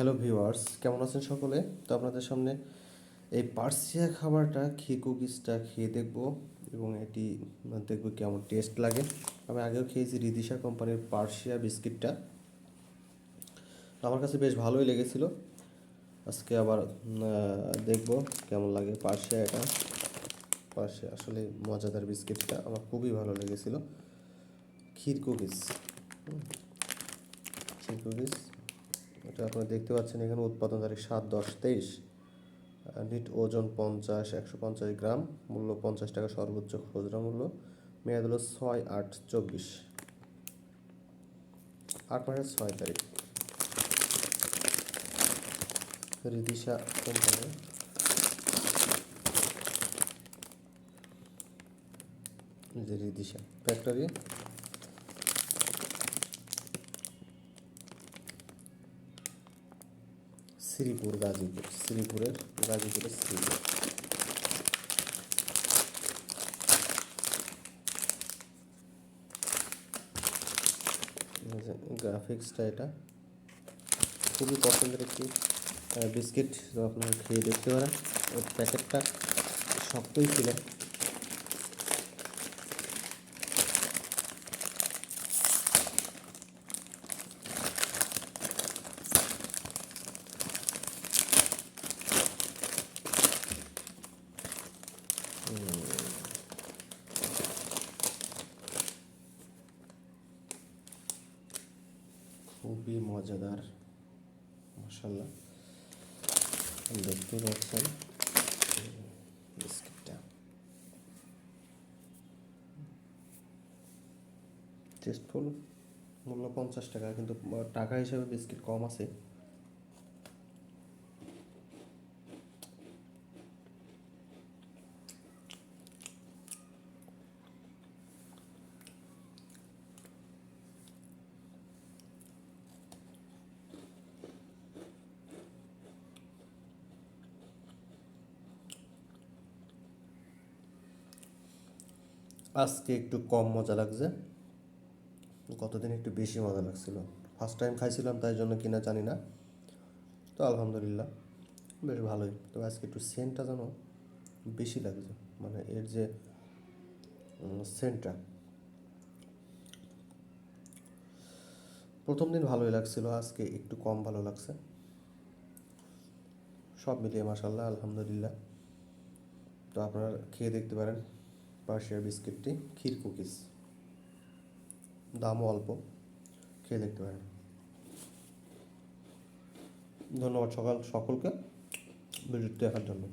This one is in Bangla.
হ্যালো ভিউয়ার্স কেমন আছেন সকলে? তো আপনাদের সামনে এই পার্সিয়া খাবারটা ক্ষীর কুকিজটা খেয়ে দেখব এবং এটি দেখব কেমন টেস্ট লাগে। আমি আগেও খেয়েছি রিদিশা কোম্পানির পার্সিয়া বিস্কিটটা। আমার কাছে বেশ ভালোই লেগেছিল। আজকে আবার দেখব কেমন লাগে পার্সিয়া এটা। পার্সিয়া আসলে মজাদার বিস্কিটটা, আমার খুবই ভালো লেগেছিল। ক্ষীর কুকিজ। ক্ষীর কুকিজ। এটা আপনারা দেখতে পাচ্ছেন, এখানে উৎপাদন তারিখ সাত দশ তেইশ। নিট ওজন পঞ্চাশ, একশো পঞ্চাশ গ্রাম, মূল্য পঞ্চাশ টাকা, সর্বোচ্চ খুচরা মূল্য। মেয়াদ হলো ছয় আট চব্বিশ। আট মাসের ছয় তারিখ। রিদিশা কোম্পানি। রিদিশা। ফ্যাক্টরি। শ্রীপুর গাজীপুর, শ্রীপুরের গাজীপুরের শ্রীপুর গ্রাফিক্সটা এটা। খুবই পছন্দের একটি বিস্কিট আপনারা খেয়ে দেখতে পারেন। প্যাকেটটা শক্তই ছিল। খুবই মজাদার মশাল্লা দেখতে পাচ্ছেন বিস্কিটটা। টেস্টফুল মূল্য পঞ্চাশ টাকা, কিন্তু টাকা হিসাবে বিস্কিট কম আছে। আজকে একটু কম মজা লাগছে। কতদিন একটু বেশি মজা লাগছিল। ফার্স্ট টাইম খাইছিলাম, তাই জন্য কিনা জানি না। তো আলহামদুলিল্লাহ, বেশ ভালোই। তো আজকে একটু সেন্টটা যেন বেশি লাগছে। মানে এর যে সেন্টটা। প্রথম দিন ভালোই লাগছিল, আজকে একটু কম ভালো লাগছে। সব মিলিয়ে মাসাল্লাহ আলহামদুলিল্লাহ। তো আপনারা খেয়ে দেখতে পারেন। পার্সিয়া বিস্কিটটি ক্ষীর কুকিজ। দামও অল্প, খেয়ে দেখতে পারেন। ধন্যবাদ সকাল, সকলকে ভিডিওটি দেখার জন্য।